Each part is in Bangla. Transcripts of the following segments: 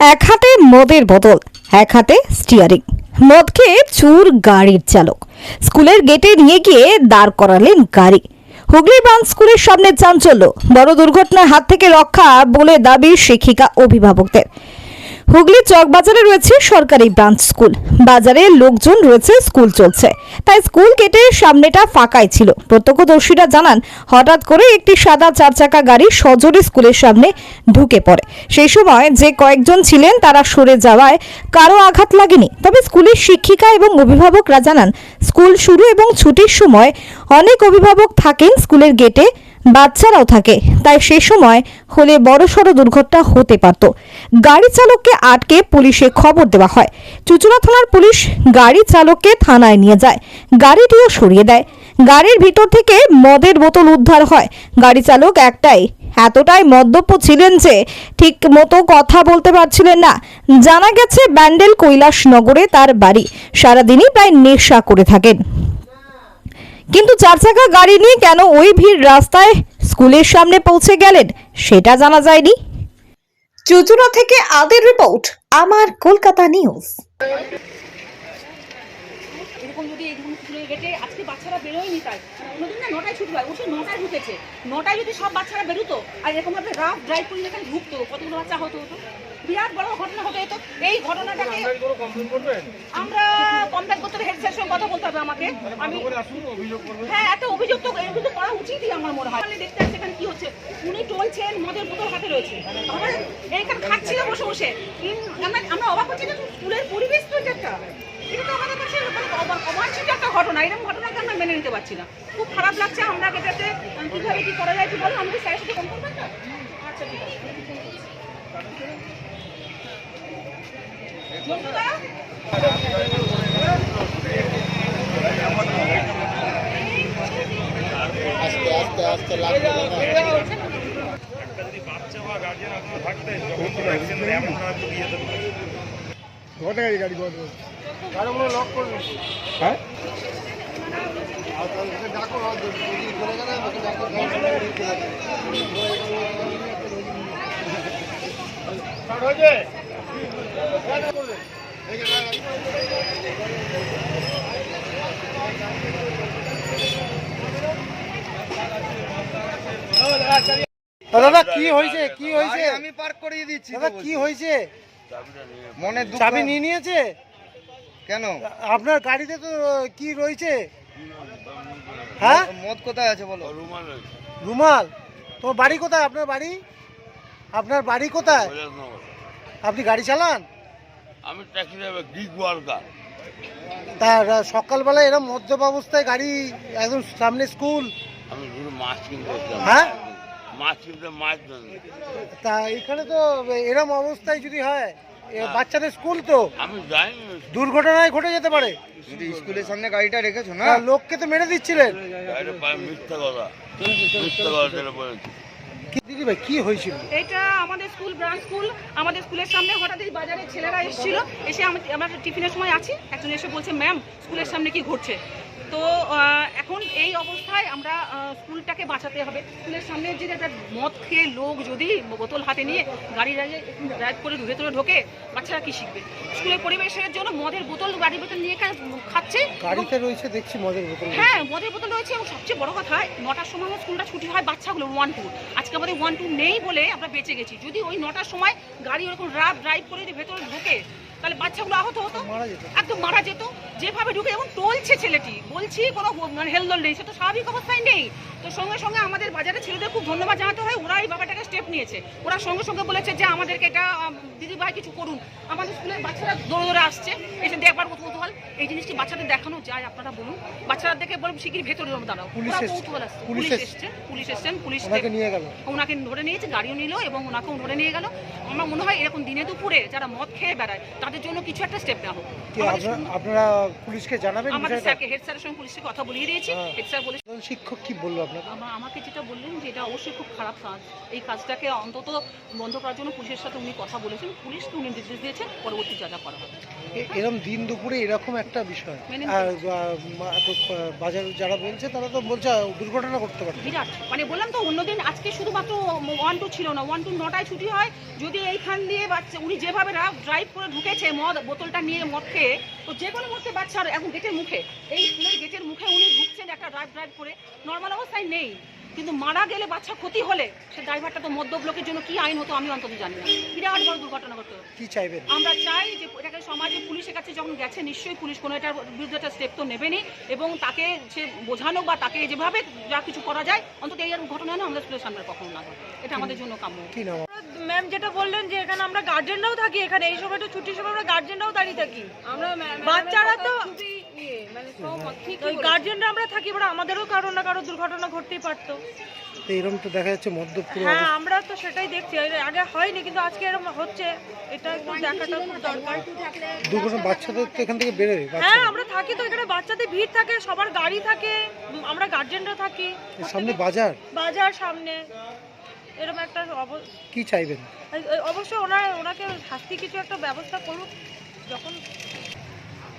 এক হাতে মদের বোতল, এক হাতে স্টিয়ারিং মদ খেয়ে চুর গাড়ির চালক। স্কুলের গেটে নিয়ে গিয়ে দাঁড় করালেন গাড়ি। হুগলি ব্রাঞ্চ স্কুলের সামনে চাঞ্চল্য। বড় দুর্ঘটনার হাত থেকে রক্ষা বলে দাবি শিক্ষিকা, অভিভাবকদের। হুগলি চক বাজারে রয়েছে সরকারি ব্রাঞ্চ স্কুল বাজারে লোকজন রয়েছে স্কুল চলছে। তাই স্কুল গেটের সামনেটা ফাঁকাই ছিল। প্রত্যক্ষদর্শীরা জানান, হঠাৎ করে একটি সাদা চার চাকা গাড়ি সজোরে স্কুলের সামনে ঢুকে পড়ে। সেই সময় যে কয়েকজন ছিলেন, তারা সরে যাওয়ায় কারও আঘাত লাগেনি। তবে স্কুলের শিক্ষিকা এবং অভিভাবকরা জানান স্কুল শুরু এবং ছুটির সময় অনেক অভিভাবক থাকেন স্কুলের গেটে, বাচ্চারাও থাকে। তাই সে সময় হলে বড়সড় দুর্ঘটনা হতে পারত। গাড়ি চালককে আটকে পুলিশে খবর দেওয়া হয়। চুচুড়া থানার পুলিশ গাড়ি চালককে থানায় নিয়ে যায়। গাড়িটিও সরিয়ে দেয়। গাড়ির ভিতর থেকে মদের বোতল উদ্ধার হয়। গাড়ি চালক একটাই। এতটাই মদ্যপ ছিলেন যে ঠিক মতো কথা বলতে পারছিলেন না। জানা গেছে, ব্যান্ডেল কৈলাসনগরে তার বাড়ি। সারাদিনই প্রায় নেশা করে থাকেন। কিন্তু চার চাকা গাড়ি নিয়ে কেন ওই ভিড় রাস্তায় স্কুলের সামনে পৌঁছে গেলেন সেটা জানা যায়নি। চুচুড়া থেকে আদের রিপোর্ট আমার কলকাতা নিউজ। এরকম যদি এরকম স্কুলে গেটে আজকে বাচ্চারা বেরোয়নি তাই। কোনোদিন না নটায় ছুটি হয় ওষুধ নটায় ঢুকেছে। নটায় যদি সব বাচ্চারা বেরোতো আর এরকম রাফ ড্রাইভ করে এখানে ঢুকতো কতগুলো বাচ্চা হতো হতো। বিরাট বড় ঘটনা হতো এই ঘটনাটাকে আমরা কমপ্লেন করতে হবে হেড কথা বলতে হবে আমাকে। আমি হ্যাঁ একটা অভিযোগ তো অভিযোগ করা উচিতই আমার মনে হয়। দেখতে আসছি এখানে কি হচ্ছে। উনি টলছেন মদের বোতল হাতে রয়েছে। আমরা এইখানে খাচ্ছিল বসে বসে। কিন- আমরা আমরা অবাক হচ্ছি যে স্কুলের পরিবেশ তো এটা একটা এটা তো আমাদের কাছে মানে অবাঞ্ছিত একটা ঘটনা। এরকম ঘটনাকে আমরা মেনে নিতে পারছি না? খুব খারাপ লাগছে আমরা এটাতে কীভাবে কি করা যায় একটু বলো। আমাদের স্যারের সাথে কম করবেন না আচ্ছা ঠিক আছে? একটা যদি বাচ্চা বা গার্জিয়ান আপনার থাকতেন যখন কোনো অ্যাক্সিডেন্ট এমন না আপনি দিয়ে দেবেন গাড়ি ঘটে গাড়িগুলো লক করবে হ্যাঁ? ডাকো চলে গেলে দাদা কি হয়েছে? কি হয়েছে? আমি পার্ক করিয়ে দিচ্ছি দাদা কি হয়েছে? মনে চাবি নিয়ে নিয়েছে? কেন? আপনার গাড়িতে তো কি রয়েছে? হ্যাঁ? মদ কোথায় আছে বলো? রুমাল তোমার বাড়ি কোথায়? আপনার বাড়ি? আপনার বাড়ি কোথায়? আপনি গাড়ি চালান? আমি ট্যাক্সি ড্রাইভার গিগ ওয়ার্কার তার সকালবেলা এরকম মদ্যপ অবস্থায় গাড়ি একদম সামনে স্কুল। আমি শুধু মাছ কিনতে হ্যাঁ? মাছ কিনতে মাছ তা এখানে তো এরকম অবস্থায় যদি হয় হ্যাঁ। বাচ্চাদের স্কুল তো। আমি দুর্ঘটনায় ঘটে যেতে পারে। স্কুলের সামনে গাড়িটা রেখেছো না? লোককে তো মেরে দিচ্ছিলেন। মিথ্যা কথা। মিথ্যা কথা বলেছি। কি দিদি ভাই, কি হয়েছিল? এটা আমাদের স্কুল ব্রাঞ্চ স্কুল আমাদের স্কুলের সামনে হঠাৎ এই বাজারের ছেলেরা এসেছিল। এসে আমি আমরা টিফিনের সময় আছি। একজন এসে বলছে ম্যাম স্কুলের সামনে কি ঘটছে? তো এখন এই অবস্থায় আমরা স্কুলটাকে বাঁচাতে হবে। স্কুলের সামনে যে একটা মদ খেয়ে লোক যদি বোতল হাতে নিয়ে গাড়ি ড্রাইভ করে ভেতরে ঢোকে বাচ্চারা কি শিখবে? স্কুলের পরিবেশের জন্য মদের বোতল গাড়ির ভেতর নিয়ে খাচ্ছে গাড়িতে রয়েছে দেখছি মদের বোতল হ্যাঁ মদের বোতল রয়েছে এবং সবচেয়ে বড় কথা নটার সময় স্কুলটা ছুটি হয় বাচ্চাগুলো ওয়ান টু আজকে আমাদের ওয়ান টু নেই বলে আমরা বেঁচে গেছি। যদি ওই নটার সময় গাড়ি ওরকম রাফ ড্রাইভ করে যদি ভেতরে ঢোকে তাহলে বাচ্চাগুলো আহত হতো? একদম মারা যেত। যেভাবে ঢুকে এবং টলছে ছেলেটি। বলছি কোনো মানে হেলদোল নেই সে তো স্বাভাবিক অবস্থায় নেই। তো সঙ্গে সঙ্গে আমাদের বাজারে ছেলেদের খুব ধন্যবাদ জানাতে হয়। ওরা এই ব্যাপারটাকে স্টেপ নিয়েছে। ওরা সঙ্গে সঙ্গে বলেছে যে আমাদেরকে এটা দিদি ভাই কিছু করুন। আমাদের স্কুলের বাচ্চারা দৌড়ে দৌড়ে আসছে। এসে দেখবার কত কৌতূহল। এই জিনিসটি বাচ্চাদের দেখানো যায় আপনারা বলুন। বাচ্চারা দেখে বলুন শিগগির ভেতরে দাঁড়াও। পুলিশ এসছে? কৌতূহল আসছে। পুলিশ পুলিশ এসছে? এসছে পুলিশ এসছেন পুলিশ ওনাকে ধরে নিয়েছে গাড়িও নিল এবং ওনাকেও ধরে নিয়ে গেল। আমার মনে হয় এরকম দিনে দুপুরে যারা মদ খেয়ে বেড়ায় তাদের জন্য কিছু একটা স্টেপ নেওয়া হোক। আপনারা পুলিশকে জানাবেন আমাদের স্যারকে হেড স্যারের সঙ্গে পুলিশকে কথা বলিয়ে দিয়েছি। হেড স্যার বলে শিক্ষক কি বলল আপনাকে আমাকে যেটা বললেন যে এটা অবশ্যই খুব খারাপ কাজ। এই কাজটাকে অন্তত বন্ধ করার জন্য পুলিশের সাথে উনি কথা বলেছেন। পুলিশকে উনি নির্দেশ দিয়েছেন পরবর্তী যা যা করা হবে। এ- এরম দিন দুপুরে এরকম একটা বিষয়। মেনে আর বাজার যারা বলছে তারা তো বলছে দুর্ঘটনা করতে পারে। বিরাট। মানে বললাম তো অন্যদিন আজকে শুধুমাত্র ওয়ান টু ছিল না ওয়ান টু নটায় ছুটি হয়। যদি এইখান দিয়ে বাচ্চা উনি যেভাবে ড্রাইভ করে ঢুকেছে মদ বোতলটা নিয়ে মদ খেয়ে তো যে কোনো মুহূর্তে বাচ্চার এখন গেটের মুখে এই স্কুলের গেটের মুখে ড্রাইভ করে। নর্মাল অবস্থায় নেই। কিন্তু মারা গেলে বাচ্চা ক্ষতি হলে সে ড্রাইভারটা তো মদ্য ব্লকের জন্য কি আইন হতো আমি অন্তত জানি না। বিরাট বড় দুর্ঘটনা ঘটতো কি চাইবেন? আমরা চাই যে এটাকে সমাজে পুলিশের কাছে যখন গেছে নিশ্চয়ই পুলিশ কোনো এটার বিরুদ্ধে একটা স্টেপ তো নেবেনি এবং তাকে সে বোঝানো বা তাকে যেভাবে যা কিছু করা যায় অন্তত এই আর ঘটনা না আমাদের স্কুলের সামনে কখনো না ঘটে। এটা আমাদের জন্য কাম্য। ম্যাম যেটা বললেন যে এখানে আমরা গার্জেনরাও থাকি এখানে এই সময়টা ছুটির সময় আমরা গার্জেনরাও দাঁড়িয়ে থাকি। আমরা বাচ্চারা তো ওই গার্জেনরা আমরা থাকি এবার আমাদেরও কারও না কারও দুর্ঘটনা ঘটতেই পারতো। তো এরকম তো দেখা যাচ্ছে হ্যাঁ আমরা তো সেটাই দেখছি। আগে হয়নি কিন্তু আজকে এরকম হচ্ছে। এটা একটু দেখাটা খুব দরকার। দুর্ঘটনা বাচ্চাদের তো এখান থেকে বেরোয় হ্যাঁ আমরা থাকি তো এখানে বাচ্চাদের ভিড় থাকে সবার গাড়ি থাকে আমরা গার্জেনরা থাকি। সামনে বাজার? বাজার সামনে। এরকম একটা কি চাইবেন? অবশ্যই ওনার ওনাকে শাস্তি কিছু একটা ব্যবস্থা করুক যখন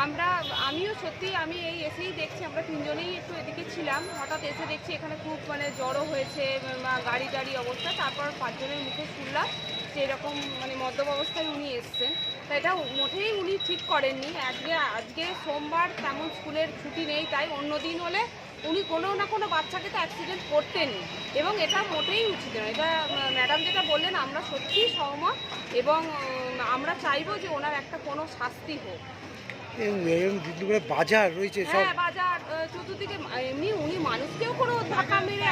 আমরা, আমিও সত্যি, আমি এই এসেই দেখছি, আমরা তিনজনেই একটু এদিকে ছিলাম। হঠাৎ এসে দেখছি এখানে খুব মানে জড়ো হয়েছে গাড়ি টাড়ি অবস্থা। তারপর পাঁচজনের মুখে শুনলাম যে এরকম মানে মদ্যপ অবস্থায় উনি এসছেন। তা এটা মোটেই উনি ঠিক করেননি। আজকে আজকে সোমবার তেমন স্কুলের ছুটি নেই, তাই অন্য দিন হলে উনি কোনো না কোনো বাচ্চাকে তো অ্যাক্সিডেন্ট করতেনই। এবং এটা মোটেই উচিত নয়। এটা ম্যাডাম যেটা বললেন, আমরা সত্যিই সহমত এবং আমরা চাইব যে ওনার একটা কোনো শাস্তি হোক বাজার রয়েছে সব হ্যাঁ বাজার চতুর্দিকে এমনি উনি মানুষকেও কোনো ধাক্কা মেরে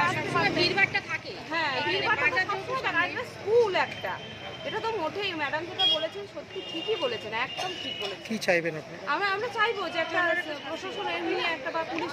ভিড়ভাড়টা থাকে হ্যাঁ ভিড়ভাড়টা স্কুল একটা এটা তো মোটেই ম্যাডাম যেটা বলেছেন সত্যি ঠিকই বলেছেন একদম ঠিক বলেছেন কি চাইবেন আপনি আমরা আমরা চাইব যে একটা প্রশাসন এমনি একটা বা পুলিশ